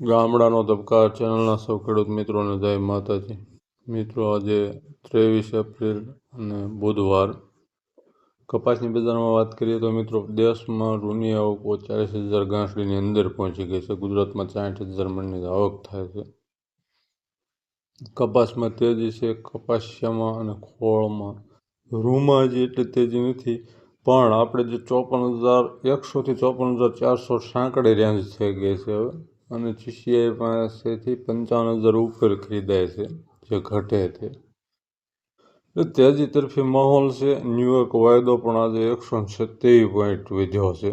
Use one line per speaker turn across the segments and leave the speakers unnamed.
ગામડાનો ધબકાર ચેનલના સૌ ખેડૂત મિત્રોને જય માતાજી. મિત્રો, આજે ત્રેવીસ એપ્રિલ અને બુધવાર. કપાસની બજારમાં વાત કરીએ તો મિત્રો, દેશમાં રૂની આવક ચાલીસ હજાર ગાંસડીની અંદર પહોંચી ગઈ છે. ગુજરાતમાં સાઠ હજાર મણની આવક થાય છે. કપાસમાં તેજી છે. કપાસિયામાં અને ખોળમાં રૂમાં હજી એટલી તેજી નથી, પણ આપણે જે ચોપન હજાર એકસોથી ચોપન હજાર ચારસો સાંકડી રેન્જ થઈ ગઈ છે હવે. અને ચીસીઆઈ પાસેથી પંચાવન હજાર ઉપર ખરીદાય છે, જે ઘટે છે. ત્યાજી તરફી માહોલ છે ન્યુયોર્ક વાયદો પણ આજે એકસો સત્યાવીસ પોઈન્ટ વધ્યો છે.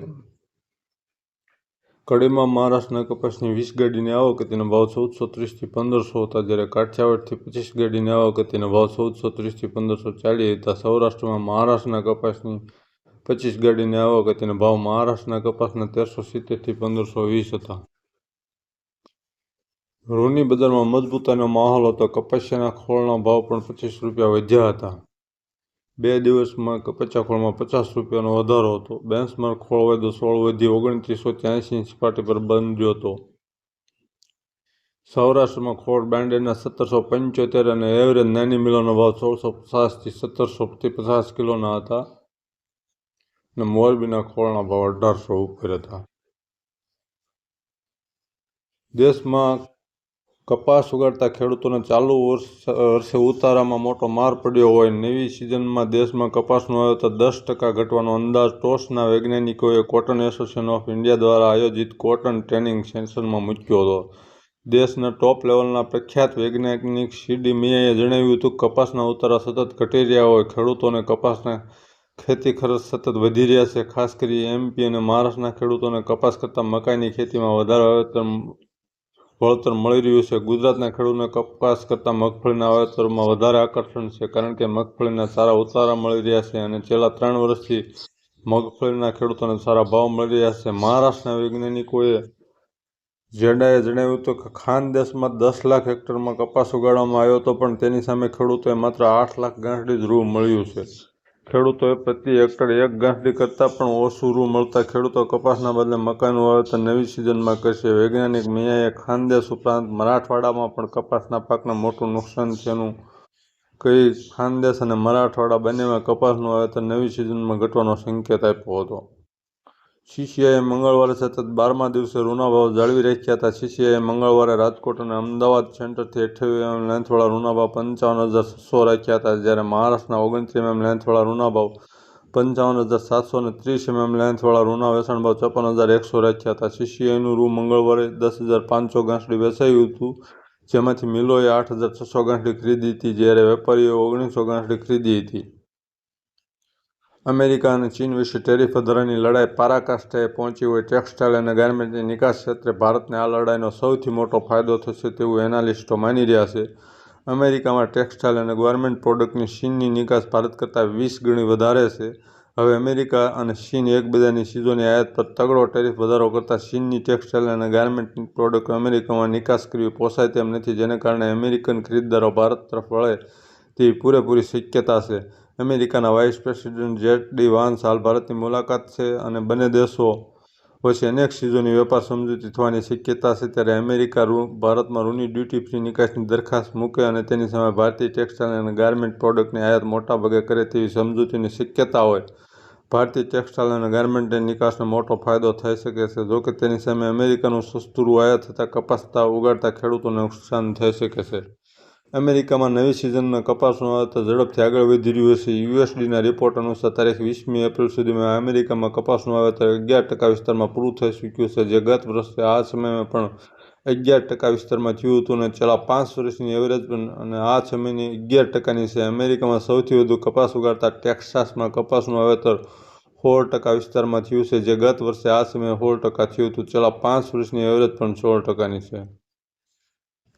કડીમાં મહારાષ્ટ્રના કપાસની વીસ ગાડીની આવક તેનો ભાવ ચૌદસો ત્રીસથી પંદરસો હતા, જ્યારે કાઠિયાવાડથી પચીસ ગાડીની કે તેનો ભાવ ચૌદસો ત્રીસથી પંદરસો ચાલીસ હતા. સૌરાષ્ટ્રમાં મહારાષ્ટ્રના કપાસની પચીસ ગાડીની કે તેનો ભાવ મહારાષ્ટ્રના કપાસના તેરસો સિત્તેરથી પંદરસો વીસ હતા. રૂની બજારમાં મજબૂતાનો માહોલ હતો. કપાસિયાના ખોળના ભાવ પણ પચીસ રૂપિયા વધ્યા હતા. બે દિવસમાં કપાસિયા ખોળમાં પચાસ રૂપિયાનો વધારો હતો. બેન્ચમાર્ક ખોળ વાયદો સોળ વધી ઓગણત્રીસો ત્યાંસી સપાટી પર બંધ્યો હતો. સૌરાષ્ટ્રમાં ખોળ બ્રાન્ડેડના સત્તરસો પંચોતેર અને એવરેજ નાની મિલોનો ભાવ સોળસો પચાસથી સત્તરસો પચાસ કિલોના હતા. અને મોરબીના ખોળના ભાવ અઢારસો ઉપર હતા. દેશમાં કપાસ ઉગાડતા ખેડૂતોને ચાલુ વર્ષ વર્ષે ઉતારામાં મોટો માર પડ્યો હોય. નવી સિઝનમાં દેશમાં કપાસનું વાવેતર દસ ટકા ઘટવાનો અંદાજ. ટોસના વૈજ્ઞાનિકોએ કોટન એસોસિએશન ઓફ ઇન્ડિયા દ્વારા આયોજિત કોટન ટ્રેનિંગ સેશનમાં મૂક્યો હતો. દેશના ટોપ લેવલના પ્રખ્યાત વૈજ્ઞાનિક સીડી મિયાએ જણાવ્યું હતું કે કપાસના ઉતારા સતત ઘટી રહ્યા હોય. ખેડૂતોને કપાસના ખેતી ખર્ચ સતત વધી રહ્યા છે. ખાસ કરી એમપી અને મહારાષ્ટ્રના ખેડૂતોને કપાસ કરતાં મકાઈની ખેતીમાં વધારે વાવેતર વળતર મળી રહ્યું છે. ગુજરાતના ખેડૂતોને કપાસ કરતાં મગફળીના વાવેતરમાં વધારે આકર્ષણ છે કારણ કે મગફળીના સારા ઉતારા મળી રહ્યા છે અને છેલ્લા ત્રણ વર્ષથી મગફળીના ખેડૂતોને સારા ભાવ મળી રહ્યા છે. મહારાષ્ટ્રના વૈજ્ઞાનિકોએ જેડાએ જણાવ્યું હતું કે ખાનદેશમાં દસ લાખ હેક્ટરમાં કપાસ ઉગાડવામાં આવ્યો હતો, પણ તેની સામે ખેડૂતોએ માત્ર આઠ લાખ ગાંઠડી જ રૂ મળ્યું છે. ખેડૂતોએ પ્રતિ હેક્ટર એક ગાંઠડી કરતાં પણ ઓછું રૂ મળતા ખેડૂતો કપાસના બદલે મકાઈનું વાવેતર નવી સિઝનમાં કરશે. વૈજ્ઞાનિક મિયાએ ખાનદેશ ઉપરાંત મરાઠવાડામાં પણ કપાસના પાકને મોટું નુકસાન થયાનું કહી ખાનદેશ અને મરાઠવાડા બંનેમાં કપાસનું વાવેતર નવી સિઝનમાં ઘટવાનો સંકેત આપ્યો હતો. સીસીઆઈએ મંગળવારે સતત બારમા દિવસે રૂનાભાવ જાળવી રાખ્યા હતા. શિષ્યએ મંગળવારે રાજકોટ અને અમદાવાદ સેન્ટરથી અઠ્યાવી એમ લેન્થવાળા રૂનાભાવ પંચાવન હજાર છસો રાખ્યા હતા. જ્યારે મહારાષ્ટ્રના ઓગણત્રીસ એમ લેન્થવાળા રૂના ભાવ પંચાવન હજાર સાતસો અને ત્રીસ એમએમ લેન્થવાળા રૂના વેચાણ ભાવ ચોપન હજાર એકસો રાખ્યા હતા. સીસીઆઈનું રૂ મંગળવારે દસ હજાર પાંચસો ગાંસડી વેચાયું હતું, જેમાંથી મિલોએ આઠ હજાર છસો ગાંસડી ખરીદી હતી. જ્યારે વેપારીઓએ ઓગણીસો ગાંસડી ખરીદી હતી. અમેરિકા અને ચીન વિશે ટેરિફ વધારાની લડાઈ પારાકાષ્ઠાએ પહોંચી હોય ટેક્સટાઇલ અને ગાર્મેન્ટની નિકાસ ક્ષેત્રે ભારતને આ લડાઈનો સૌથી મોટો ફાયદો થશે તેવું એનાલિસ્ટો માની રહ્યા છે. અમેરિકામાં ટેક્સટાઇલ અને ગાર્મેન્ટ પ્રોડક્ટની ચીનની નિકાસ ભારત કરતાં વીસ ગણી વધારે છે. હવે અમેરિકા અને ચીન એકબીજાની ચીજોની આયાત પર તગડો ટેરિફ વધારો કરતાં ચીનની ટેક્સટાઇલ અને ગાર્મેન્ટની પ્રોડક્ટ અમેરિકામાં નિકાસ કરવી પોસાય તેમ નથી, જેને કારણે અમેરિકન ખરીદદારો ભારત તરફ વળે તેવી પૂરેપૂરી શક્યતા છે. અમેરિકાના vice president J D Vance હાલ ભારતની મુલાકાત છે અને બંને દેશો વચ્ચે અનેક ચીજોની વેપાર સમજૂતી થવાની શક્યતા છે ત્યારે અમેરિકા રૂ, ભારતમાં રૂની ડ્યુટી ફ્રી નિકાસની દરખાસ્ત મૂકે અને તેની સામે ભારતીય ટેક્સટાઇલ અને ગાર્મેન્ટ પ્રોડક્ટની આયાત મોટાભાગે કરે તેવી સમજૂતીની શક્યતા હોય. ભારતીય ટેક્સટાઇલ અને ગાર્મેન્ટની નિકાસનો મોટો ફાયદો થઈ શકે છે, જોકે તેની સામે અમેરિકાનું સસ્તું આયાત થતાં કપાસતા ઉગાડતા ખેડૂતોને નુકસાન થઈ શકે છે. અમેરિકામાં નવી સિઝનના કપાસનું વાવેતર ઝડપથી આગળ વધી રહ્યું છે. યુએસડીના રિપોર્ટ અનુસાર તારીખ વીસમી એપ્રિલ સુધીમાં અમેરિકામાં કપાસનું વાવેતર અગિયાર ટકા વિસ્તારમાં પૂરું થઈ ચૂક્યું છે, જે ગત વર્ષે આ સમયમાં પણ અગિયાર ટકા વિસ્તારમાં થયું હતું અને છેલ્લા પાંચ વર્ષની એવરેજ પણ અને આ સમયની અગિયાર ટકાની છે. અમેરિકામાં સૌથી વધુ કપાસ ઉગાડતા ટેક્સાસમાં કપાસનું વાવેતર સોળ ટકા વિસ્તારમાં થયું છે, જે ગત વર્ષે આ સમયે સોળ ટકા થયું હતું. છેલ્લા પાંચ વર્ષની એવરેજ પણ સોળ ટકાની છે.